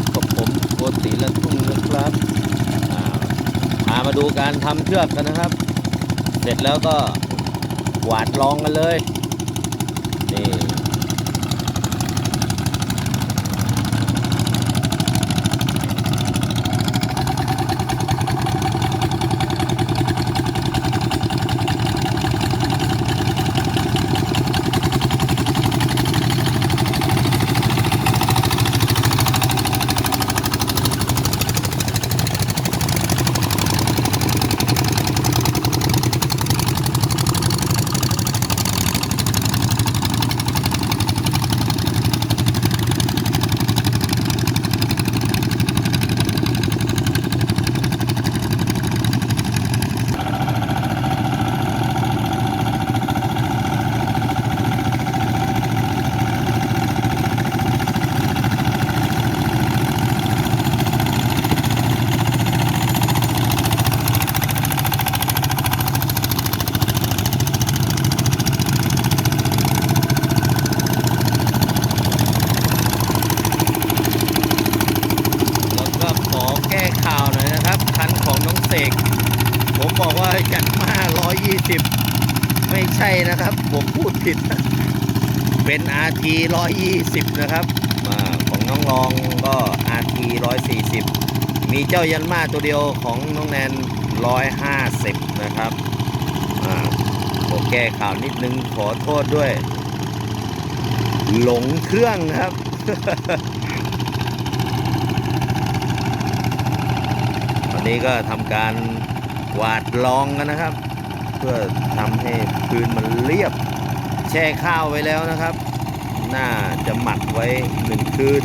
บกับผมโกติและทุ่งนะครับพามาดูการทำเชือกกันนะครับ เสร็จแล้วก็หวาดลองกันเลย นะครับ ผมพูดผิด เป็น RT 120 นะครับอของน้องรองก็ RT 140 มีเจ้ายันมาตัวเดียวของน้องแนน 150 นะครับอ่าขอแก้ข่าวนิดนึงขอโทษด้วย หลงเครื่องครับวันนี้ก็ทำการหวาดรองกันนะครับ เพื่อทำให้พื้นมันเรียบ แช่ข้าวไว้แล้วนะครับ น่าจะหมักไว้หนึ่งคืน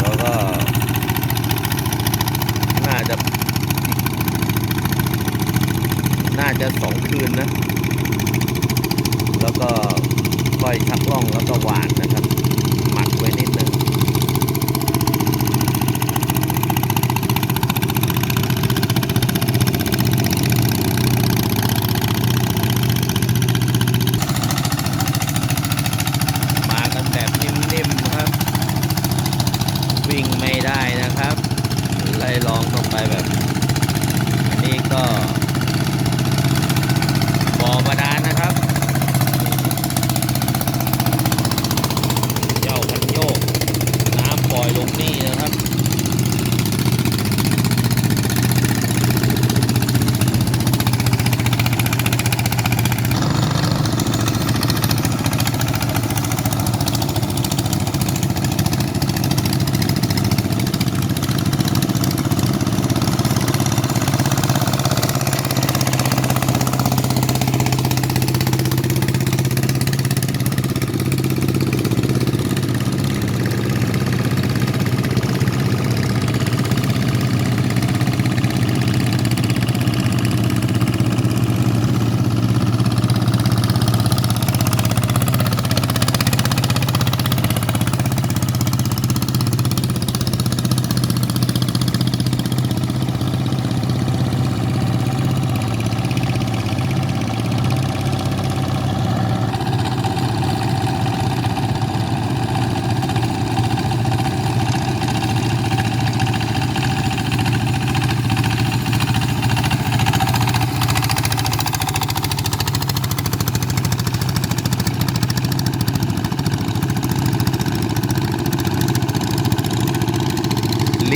แล้วก็ น่าจะ น่าจะสองคืนนะ แล้วก็ค่อยชักล่องแล้วก็หวานนะ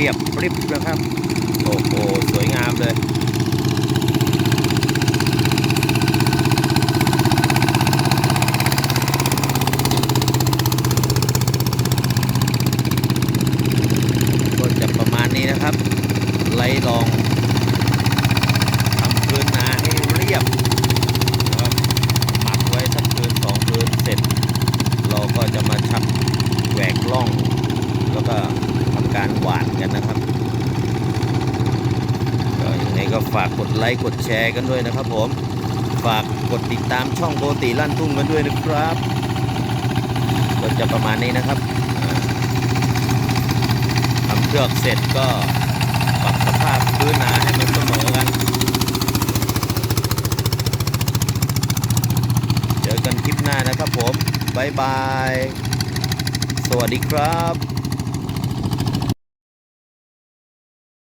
เรียบปริบนะครับ โอ้โห สวยงามเลย ก็จะประมาณนี้นะครับ ไล่ลองทำพื้นนาให้เรียบนะครับหมักไว้สักคืนสองคืนเสร็จ เราก็จะมาชักแหวกล่อง แล้วก็ทำการหวานกันนะครับก็ยังไงก็ฝากกด ไลค์กดแชร์กันด้วยนะครับผม ฝากกดติดตามช่องโกติลั่นทุ่งกันด้วยนะครับ ก็จะประมาณนี้นะครับทำเชือกเสร็จก็ปรับสภาพพื้นนาให้มันเสมอกัน เจอกันคลิปหน้านะครับผม บ๊ายบาย สวัสดีครับ